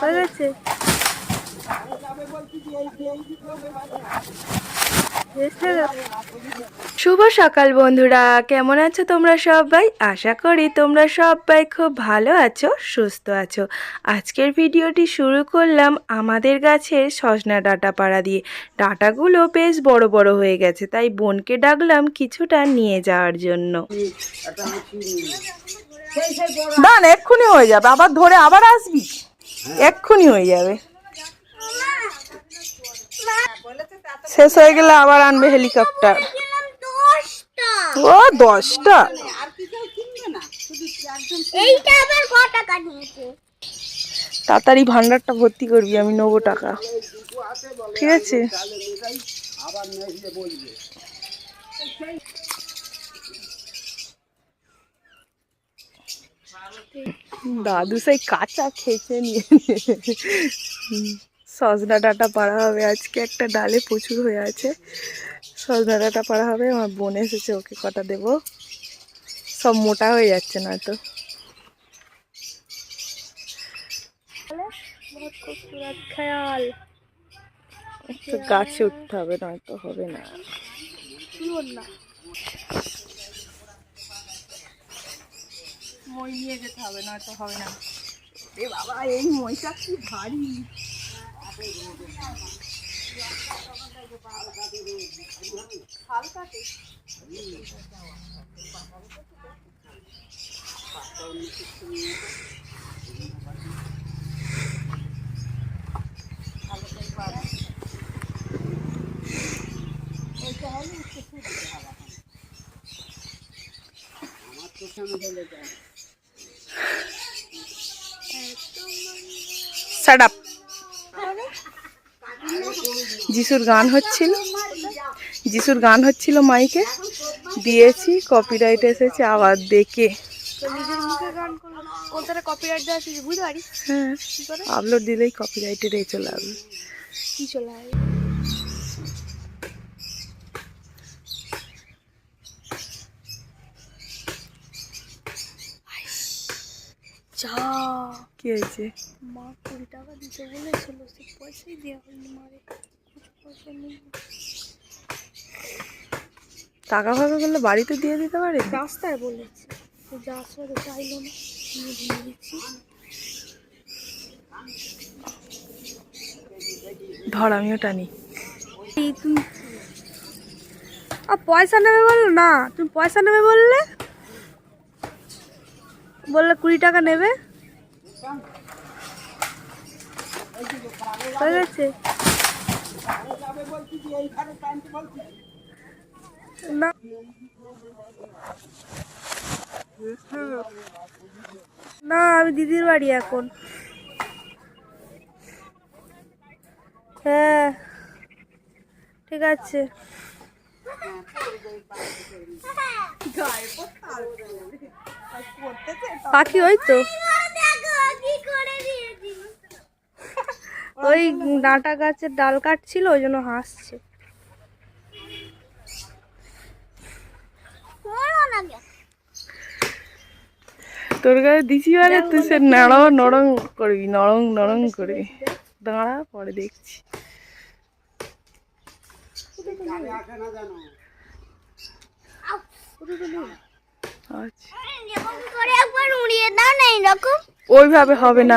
হয়ে গেছে? শুভ সকাল বন্ধুরা কেমন আছো তোমরা সবাই? আশা করি তোমরা সবাই খুব ভালো আছো সুস্থ আছো। আজকের ভিডিওটি শুরু করলাম আমাদের গাছের সজনা ডাঁটা পাড়া দিয়ে। ডাঁটাগুলো বেশ বড় বড় হয়ে গেছে তাই বোনকে ডাকলাম কিছুটা নিয়ে যাওয়ার জন্য। দান এক্ষুনি হয়ে যাবে আবার ধরে আবার আসবি? এক্ষুনি হয়ে যাবে। শেষ হয়ে গেলে আবার আনবে হেলিকপ্টার। ও দশটা? তাড়াতাড়ি ভান্ডারটা ভর্তি করবি আমি নেব টাকা। ঠিক আছে? দাদু সেই কাঁচা খেয়েছে নিয়ে সজনা ডাঁটা পাড়া হবে। আজকে একটা ডালে প্রচুর হয়ে আছে। সজনা ডাঁটা পাড়া হবে। আমার বোন এসেছে, ওকে কটা দেবো। সব মোটা হয়ে যাচ্ছে না তো গাছে উঠতে হবে, নয়তো হবে না। মই নিয়ে যেতে হবে নয়তো হবে না। এ বাবা এই মইটা কি ভারী। হালকাতে আপ যিশুর গান হচ্ছিল যিশুর গান হচ্ছিল মাইকে দিয়েছি কপিরাইট এসেছে আবার দেখে। পারি হ্যাঁ আপলোড দিলেই কপিরাইটের এ চলে আসবে। কি চলে আসে যা কি হয়েছে? মা কুড়ি টাকা দিতে বলেছিল সে পয়সাই দেওয়া হয়নি মারে। কিছু পয়সা নেই। টাকা ফাঁকা করলে বাড়িতে দিয়ে দিতে পারে? রাস্তায় বলেছে। যা আসলে চাইলো না। নিয়ে দিয়ে দিচ্ছি। ধর আমিও টানি। তুমি আর পয়সা নেবে বলল না। তুমি পয়সা নেবে বললে? বললে কুড়ি টাকা নেবে? হয়ে গেছে। না। না আমি দিদির বাড়ি এখন। হ্যাঁ ঠিক আছে। পাখি ওই তো। ওই ডাঁটা গাছের ডাল কাটছিল ওই জন্য হাসছে। তোর গায়ে দিছি মানে তুই সে নাড়াও নরম করবি নরম নরম করে। দাঁড়া পরে দেখছি। ওইভাবে হবে করে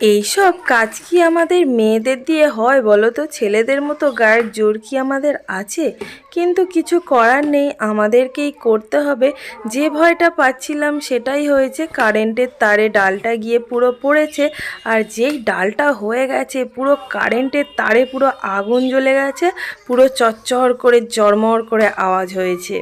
এইসব কাজ কি আমাদের মেয়েদের দিয়ে হয় বলো তো? ছেলেদের মতো গায়ের জোর কি আমাদের আছে? কিন্তু কিছু করার নেই, আমাদেরকেই করতে হবে। যে ভয়টা পাচ্ছিলাম সেটাই হয়েছে, কারেন্টের তারে ডালটা গিয়ে পুরো পড়েছে, আর যেই ডালটা হয়ে গেছে পুরো কারেন্টের তারে পুরো আগুন জ্বলে গেছে, পুরো চচ্চর করে জরমর করে আওয়াজ হয়েছে।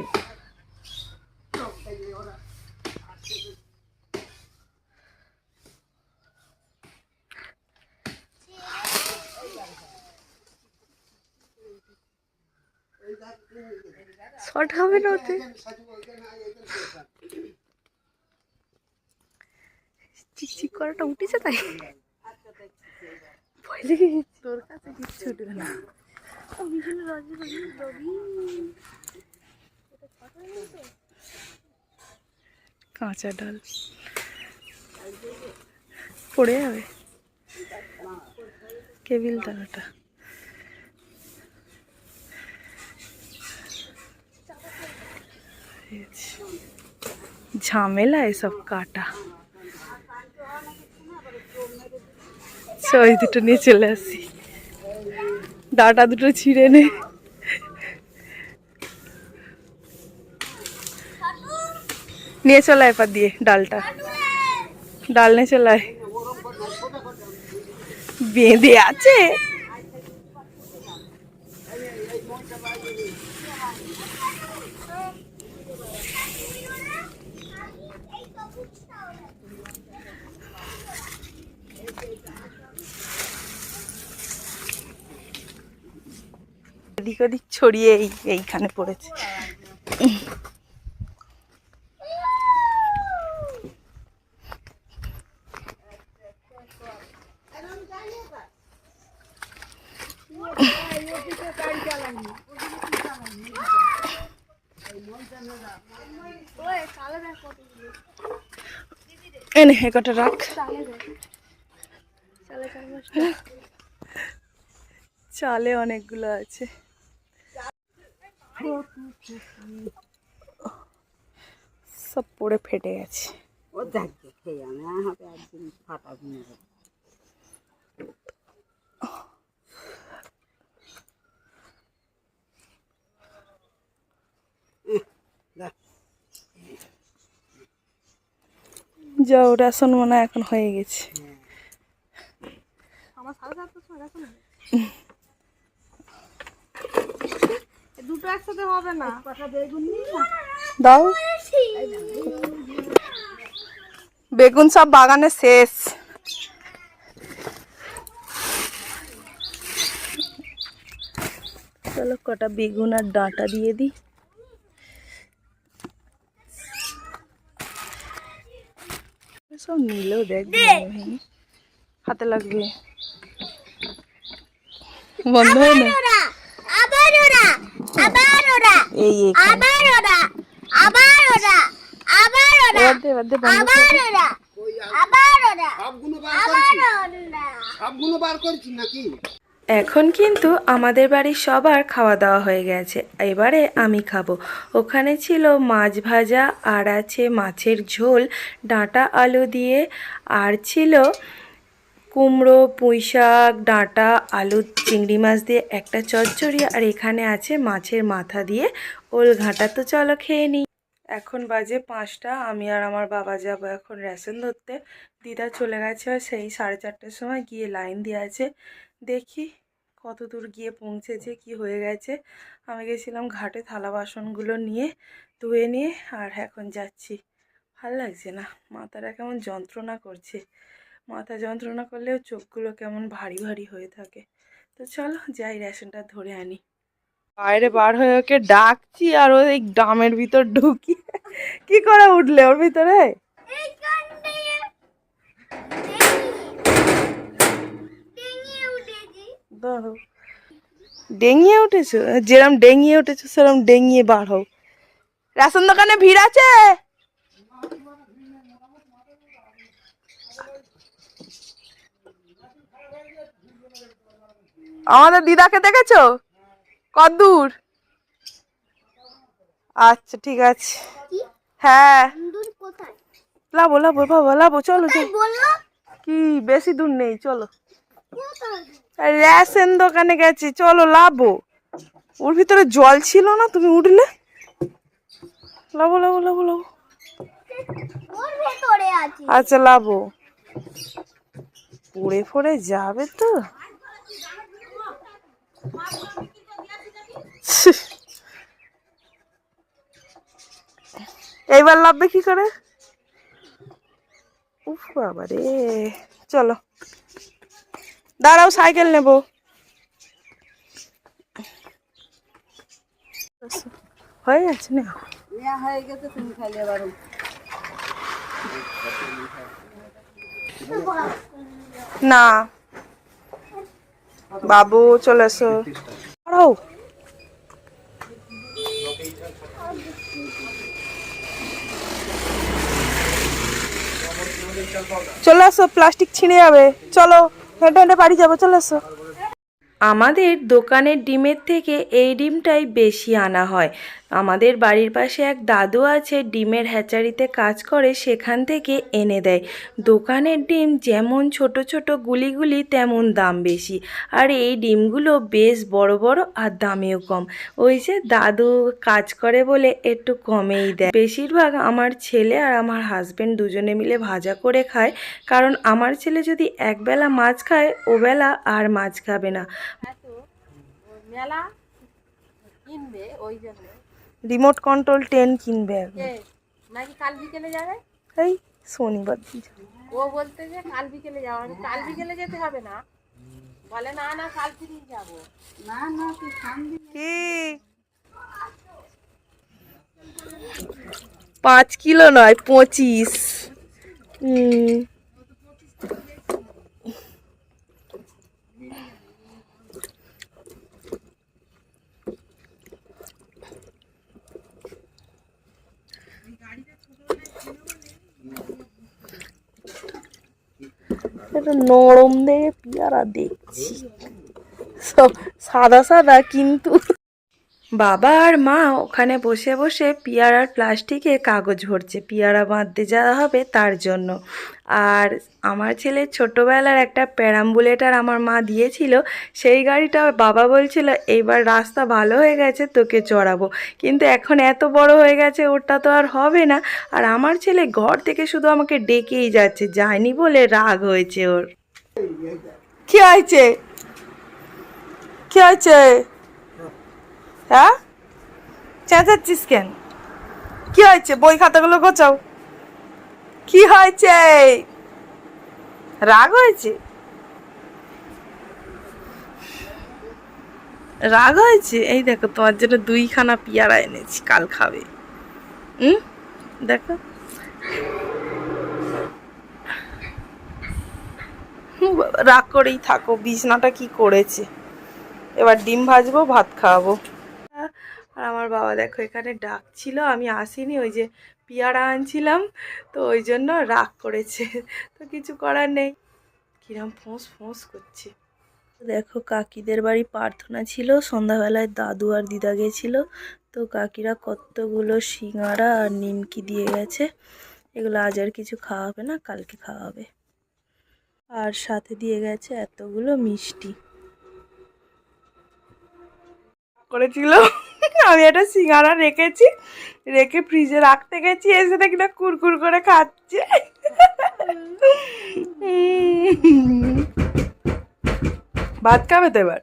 শর্ট হবে না ওতে। চিকচিক করাটা উঠেছে তাই। ভয় লেগে গেছে। তোর কাছে কিচ্ছু উঠবে না। কাঁচা ডাল। পড়ে যাবে। কেবিল ডালাটা। ঝামেলা এসব কাটা। দুটো নিয়ে চলে আসি। ডাটা দুটো ছিঁড়ে নে। নিয়ে চলে আয় পা দিয়ে ডালটা। ডাল নিয়ে চলে আয়। বেঁধে আছে। এদিক ওদিক ছড়িয়ে এই এইখানে পড়েছে। এনে চালে অনেকগুলো আছে। সব পড়ে ফেটে গেছে। ও দেখবে খেয়ে আমি হবে একদিন ফাটাবি না যাও রেশন মনে এখন হয়ে গেছে আমার সাড়ে সাতটার সময় দেখো না এ দুটো হবে না। দাও। বেগুন সব বাগানে শেষ। চলো কটা বেগুন আর ডাঁটা দিয়ে দিই। সব নিলেও দেখ। হাতে লাগবে। বন্ধ হয় না? ওরা আবার ওরা আবার ওরা আবার ওরা আবার ওরা সবগুলো বার করছি ওরা। সবগুলো বার করছি নাকি? এখন কিন্তু আমাদের বাড়ির সবার খাওয়া দাওয়া হয়ে গেছে। এবারে আমি খাব। ওখানে ছিল মাছ ভাজা আর আছে মাছের ঝোল ডাঁটা আলু দিয়ে আর ছিল কুমড়ো পুঁই শাক ডাঁটা, আলু, চিংড়ি মাছ দিয়ে একটা চচ্চড়ি আর এখানে আছে মাছের মাথা দিয়ে ওল ঘাঁটা। তো চলো খেয়ে নিই। এখন বাজে পাঁচটা, আমি আর আমার বাবা যাব এখন রেশন ধরতে। দিদা চলে গেছে সেই সাড়ে চারটের সময় গিয়ে লাইন দিয়ে আছে। দেখি কত দূর গিয়ে পৌঁছেছে, কি হয়ে গেছে। আমি গেছিলাম ঘাটে থালা বাসনগুলো নিয়ে, ধুয়ে নিয়ে, আর এখন যাচ্ছি। ভালো লাগছে না, মাথাটা কেমন যন্ত্রণা করছে। মাথা যন্ত্রণা করলেও চোখগুলো কেমন ভারী ভারী হয়ে থাকে। তো চলো যাই রেশনটা ধরে আনি। বাইরে বার হয়ে ওকে ডাকছি আর ও এই ডামের ভিতর ঢুকি। কি করে উঠলে ওর ভিতরে? ডেঙিয়ে উঠেছো? যেরম ডেঙিয়ে উঠেছো সেরম ডেঙিয়ে বার হও। রেশন দোকানে ভিড় আছে? আমাদের দিদাকে দেখেছ? কদ্দূর। আচ্ছা ঠিক আছে। হ্যাঁ। লাবো লাবো বাবা লাবো চলো কি বেশি দূর নেই চলো। রেশন দোকানে গেছি চলো লাভো ওর ভিতরে জল ছিল না তুমি উঠলে? লাভো ওর ভেতরে আছে। আচ্ছা লাভো পড়ে ফড়ে যাবে তো? এইবার লাভবে কি করে? উফ বাবা রে চলো। দাঁড়াও সাইকেল নেব। হয়ে গেছে না? হয়ে গেছে তুমি খাইলে এবার না। বাবু চলে এসো। দাঁড়াও। চলে আসো প্লাস্টিক ছিঁড়ে যাবে। চলো, হেঁটে হেঁটে বাড়ি যাব, চলে আসো আমাদের দোকানের ডিমের থেকে এই ডিমটাই বেশি আনা হয়। আমাদের বাড়ির পাশে এক দাদু আছে, ডিমের হ্যাচারিতে কাজ করে সেখান থেকে এনে দেয়। দোকানের ডিম যেমন ছোট ছোট গুলিগুলি তেমন দাম বেশি। আর এই ডিমগুলো বেশ বড় বড় আর দামেও কম। ওই যে দাদু কাজ করে বলে একটু কমেই দেয়। বেশিরভাগ আমার ছেলে আর আমার হাজবেন্ড দুজনে মিলে ভাজা করে খায়। কারণ আমার ছেলে যদি একবেলা মাছ খায়, ওবেলা আর মাছ খাবে না। মেলা কিনবে ওই জন্য রিমোট কন্ট্রোল টেন কিনবে এখন কে। নাকি কাল বিকেলে যাবে? এই শনিবার দিন ও বলতে যে কাল বিকেলে যাব আমি কাল বিকেলে যেতে হবে না। বলে না না কাল ফিরেই যাব। না না তুই কি? পাঁচ কিলো নয় পঁচিশ। হুম। এটা নরম দেখে পেয়ারা দেখছি। সব সাদা সাদা কিন্তু বাবা আর মা ওখানে বসে বসে পিয়ারার প্লাস্টিকে কাগজ ভরছে। পিয়ারা বাঁধতে যাওয়া হবে তার জন্য। আর আমার ছেলে ছোটোবেলার একটা প্যারাম্বুলেটার আমার মা দিয়েছিল, সেই গাড়িটা বাবা বলছিল, এইবার রাস্তা ভালো হয়ে গেছে, তোকে চড়াবো। কিন্তু এখন এত বড় হয়ে গেছে ওটা তো আর হবে না। আর আমার ছেলে ঘর থেকে শুধু আমাকে ডেকেই যাচ্ছে, যায়নি বলে রাগ হয়েছে ওর। কি হয়েছে? কি হয়েছে? হ্যাঁ? চেঁচাচ্ছিস কেন? কি হয়েছে? বই খাতাগুলো গোছাও। কি হয়েছে? রাগ হয়েছে? রাগ হয়েছে? এই দেখো, তোমার জন্য দুইখানা পিয়ারা এনেছি, কাল খাবে। হুম? দেখো। রাগ করেই থাকো, বিছনাটা কি করেছে? এবার ডিম ভাজবো, ভাত খাওয়াবো। আর আমার বাবা দেখো এখানে ডাকছিল, আমি আসিনি, ওই যে পিয়ারা আনছিলাম, তো ওই জন্য রাগ করেছে, তো কিছু করার নেই। কিরম ফোঁস ফোঁস করছে। দেখো কাকিদের বাড়ি প্রার্থনা ছিল, সন্ধ্যাবেলায় দাদু আর দিদা গেছিল, তো কাকিরা কতগুলো সিঙাড়া আর নিমকি দিয়ে গেছে, এগুলো আজ আর কিছু খাওয়াবে না, কালকে খাওয়াবে। আর সাথে দিয়ে গেছে এতগুলো মিষ্টি। করেছিল? আমি একটা সিঙ্গারা রেখেছি, রেখে ফ্রিজে রাখতে গেছি, এসে দেখি না কুরকুর করে খাচ্ছে। ভাত খাবে তো এবার?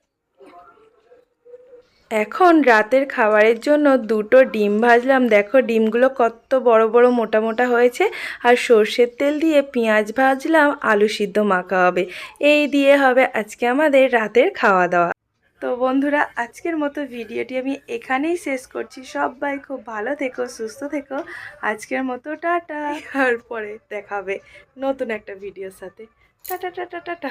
এখন রাতের খাবারের জন্য দুটো ডিম ভাজলাম। দেখো ডিমগুলো কত বড় বড় মোটা মোটা হয়েছে, আর সর্ষের তেল দিয়ে পেঁয়াজ ভাজলাম, আলু সিদ্ধ মাখা হবে। এই দিয়ে হবে আজকে আমাদের রাতের খাওয়া দাওয়া। তো বন্ধুরা, আজকের মতো ভিডিওটি আমি এখানেই শেষ করছি। সবাই খুব ভালো থেকো, সুস্থ থেকো। আজকের মতো টাটা। আর পরে দেখাবে নতুন একটা ভিডিওর সাথে। Tata tata tata.